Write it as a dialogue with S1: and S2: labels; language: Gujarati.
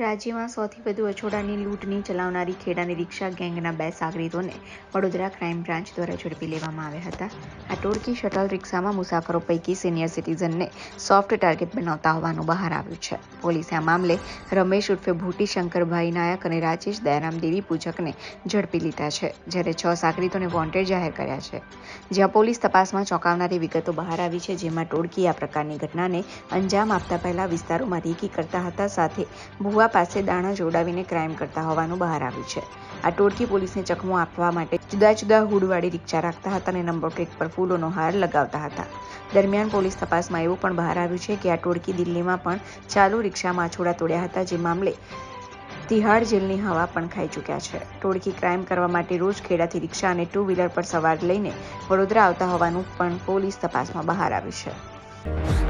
S1: રાજ્યમાં સૌથી વધુ અછોડાની લૂંટની ચલાવનારી ખેડાની રિક્ષા ગેંગના બે સાગરીતોને વડોદરા ક્રાઇમ બ્રાન્ચ દ્વારા ઝડપી લેવામાં આવ્યા હતા. આ ટોળકી શટલ રિક્ષામાં મુસાફરો પૈકી સિનિયર સિટીઝનને સોફ્ટ ટાર્ગેટ બનાવતા હોવાનું બહાર આવ્યું છે. પોલીસે આ મામલે રમેશ ઉર્ફે ભૂટી શંકરભાઈ નાયક અને રાજેશ દયારામ દેવી પૂજકને ઝડપી લીધા છે, જ્યારે છ સાગરીતોને વોન્ટેડ જાહેર કર્યા છે. જ્યાં પોલીસ તપાસમાં ચોંકાવનારી વિગતો બહાર આવી છે, જેમાં ટોળકી આ પ્રકારની ઘટનાને અંજામ આપતા પહેલા વિસ્તારોમાં રેકી કરતા હતા, સાથે ભુવા પાસે દાણા જોડાવીને ક્રાઇમ કરતા હોવાનું બહાર આવ્યું છે. આ ટોળકી પોલીસને ચકમો આપવા માટે જુદા જુદા હુડવાળી રિક્ષા રાખતા હતા અને નંબર પ્લેટ પર ફૂલોનો હાર લગાવતા હતા. દરમિયાન પોલીસ તપાસમાં એવું પણ બહાર આવ્યું છે કે આ ટોળકી દિલ્હીમાં પણ ચાલુ રિક્ષામાં છોડા તોડ્યા હતા, જે મામલે તિહાડ જેલની હવા પણ ખાઈ ચૂક્યા છે. ટોળકી ક્રાઇમ કરવા માટે રોજ ખેડાથી રિક્ષા અને ટુ વ્હીલર પર સવાર લઈને વડોદરા આવતા હોવાનું પણ પોલીસ તપાસમાં બહાર આવ્યું છે.